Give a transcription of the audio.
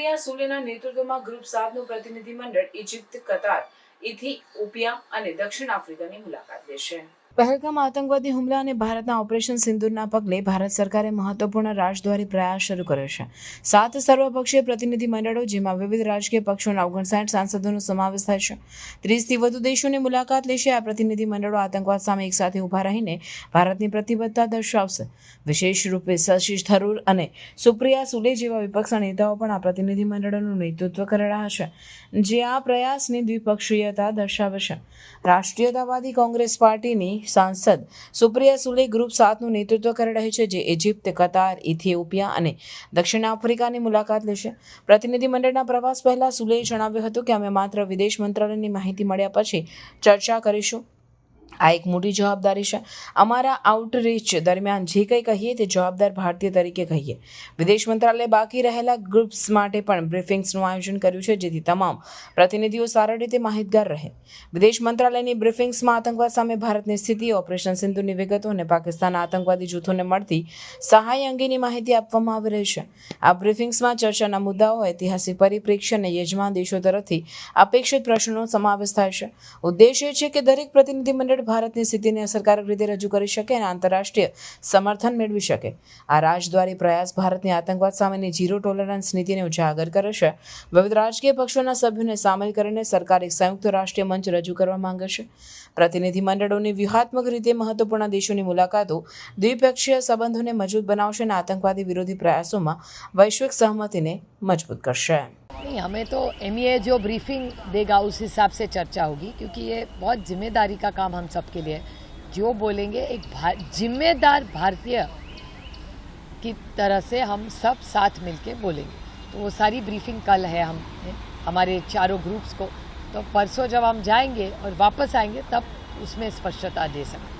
સુપ્રિયા સુલેના નેતૃત્વમાં ગ્રુપ સાતનું પ્રતિનિધિ મંડળ ઇજિપ્ત કતાર ઇથિઓપિયા અને દક્ષિણ આફ્રિકાની મુલાકાત લેશે. પહેલગામ આતંકવાદી હુમલા અને ભારતના ઓપરેશન સિંદુરના પગલે ભારત સરકારે મહત્વપૂર્ણ રાજદ્વારી પ્રયાસ શરૂ કર્યો છે. સાત સર્વપક્ષીય પ્રતિનિધિ મંડળો, જેમાં વિવિધ રાજકીય પક્ષોના ઓગણસાઠ સાંસદોનો સમાવેશ થાય છે, ત્રીસથી વધુ દેશોની મુલાકાત લેશે. આ પ્રતિનિધિ મંડળો આતંકવાદ સામે એકસાથે ઊભા રહીને ભારતની પ્રતિબદ્ધતા દર્શાવશે. વિશેષ રૂપે શશી થરૂર અને સુપ્રિયા સુલે જેવા વિપક્ષના નેતાઓ પણ આ પ્રતિનિધિ મંડળોનું નેતૃત્વ કરી રહ્યા છે, જે આ પ્રયાસની દ્વિપક્ષીયતા દર્શાવે છે. રાષ્ટ્રીયતાવાદી કોંગ્રેસ પાર્ટીની સાંસદ. સુપ્રિયા સુલે ગ્રુપ સાતનું નેતૃત્વ કરી રહી છે, જે ઇજિપ્ત, કતાર, ઇથિયોપિયા અને દક્ષિણ આફ્રિકાની મુલાકાત લેશે. પ્રતિનિધિમંડળના પ્રવાસ પહેલા સુલેએ જણાવ્યું હતું કે અમે માત્ર વિદેશ મંત્રાલયની માહિતી મળ્યા પછી ચર્ચા કરીશું. આ એક મોટી જવાબદારી છે. અમારા આઉટરીચ દરમિયાન જે કંઈ કહીએ તે જવાબદાર ભારતીય તરીકે કહીએ. વિદેશ મંત્રાલયે બાકી રહેલા ગ્રુપ્સ માટે પણ બ્રીફિંગ્સનું આયોજન કર્યું છે, જેથી તમામ પ્રતિનિધિઓ સારી રીતે માહિતગાર રહે. વિદેશ મંત્રાલયની બ્રીફિંગ્સમાં આતંકવાદ સામે ભારતની સ્થિતિ, ઓપરેશન સિંધુની વિગતો અને પાકિસ્તાનના આતંકવાદી જૂથોને મળતી સહાય અંગેની માહિતી આપવામાં આવી રહી છે. આ બ્રીફિંગ્સમાં ચર્ચાના મુદ્દાઓ, ઐતિહાસિક પરિપ્રેક્ષ્ય અને યજમાન દેશો તરફથી અપેક્ષિત પ્રશ્નોનો સમાવેશ થાય છે. ઉદ્દેશ એ છે કે દરેક પ્રતિનિધિ મંડળ ભારતની સિદ્ધિને અસરકારક રીતે રજૂ કરી શકે અને આંતરરાષ્ટ્રીય સમર્થન મેળવી શકે. આ રાજદ્વારી પ્રયાસ ભારતની આતંકવાદ સામેની ઝીરો ટોલરન્સ નીતિને ઉજાગર કરે છે. વિવિધ રાજકીય પક્ષોના સભ્યોને સામેલ કરીને સરકાર એક સંયુક્ત રાષ્ટ્રીય મંચ રજૂ કરવા માંગે છે. પ્રતિનિધિ વ્યૂહાત્મક રીતે મહત્વપૂર્ણ દેશોની મુલાકાતો દ્વિપક્ષીય સંબંધોને મજબૂત બનાવશે અને આતંકવાદી વિરોધી પ્રયાસોમાં વૈશ્વિક સહમતિને મજબૂત કરશે. नहीं हमें तो एम जो ब्रीफिंग देगा उस हिसाब से चर्चा होगी क्योंकि ये बहुत ज़िम्मेदारी का काम हम सबके लिए है। जो बोलेंगे एक भा, जिम्मेदार भारतीय की तरह से हम सब साथ मिलके बोलेंगे। तो वो सारी ब्रीफिंग कल है हम हमारे चारों ग्रुप्स को। तो परसों जब हम जाएँगे और वापस आएँगे तब उसमें स्पष्टता दे सकते